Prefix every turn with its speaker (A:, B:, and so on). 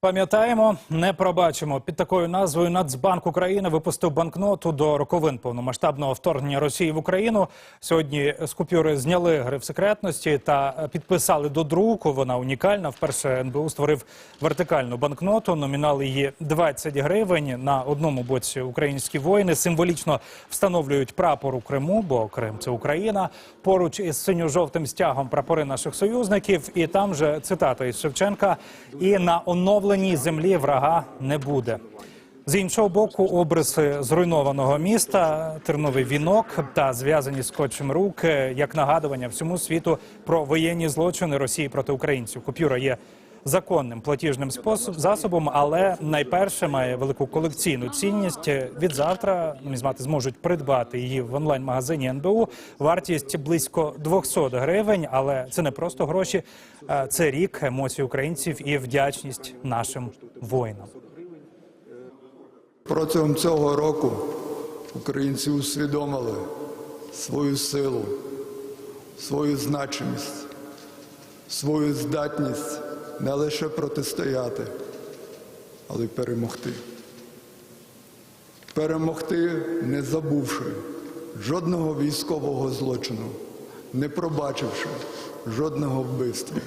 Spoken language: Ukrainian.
A: Пам'ятаємо, не пробачимо. Під такою назвою Нацбанк України випустив банкноту до роковин повномасштабного вторгнення Росії в Україну. Сьогодні з купюри зняли гриф секретності та підписали до друку. Вона унікальна. Вперше НБУ створив вертикальну банкноту. Номінал її 20 гривень. На одному боці українські воїни символічно встановлюють прапор у Криму, бо Крим це Україна. Поруч із синьо-жовтим стягом прапори наших союзників. І там же цитата із Шевченка: і на оновленій землі врага не буде. З іншого боку, обриси зруйнованого міста, терновий вінок та зв'язані скотчем руки як нагадування всьому світу про воєнні злочини Росії проти українців. Купюра є законним платіжним способ засобом, але найперше має велику колекційну цінність. Від завтра нумізмати зможуть придбати її в онлайн-магазині НБУ. Вартість близько 200 гривень, але це не просто гроші, це рік емоцій українців і вдячність нашим воїнам.
B: Протягом цього року українці усвідомили свою силу, свою значимість, свою здатність не лише протистояти, але й перемогти. Перемогти, не забувши жодного військового злочину, не пробачивши жодного вбивства.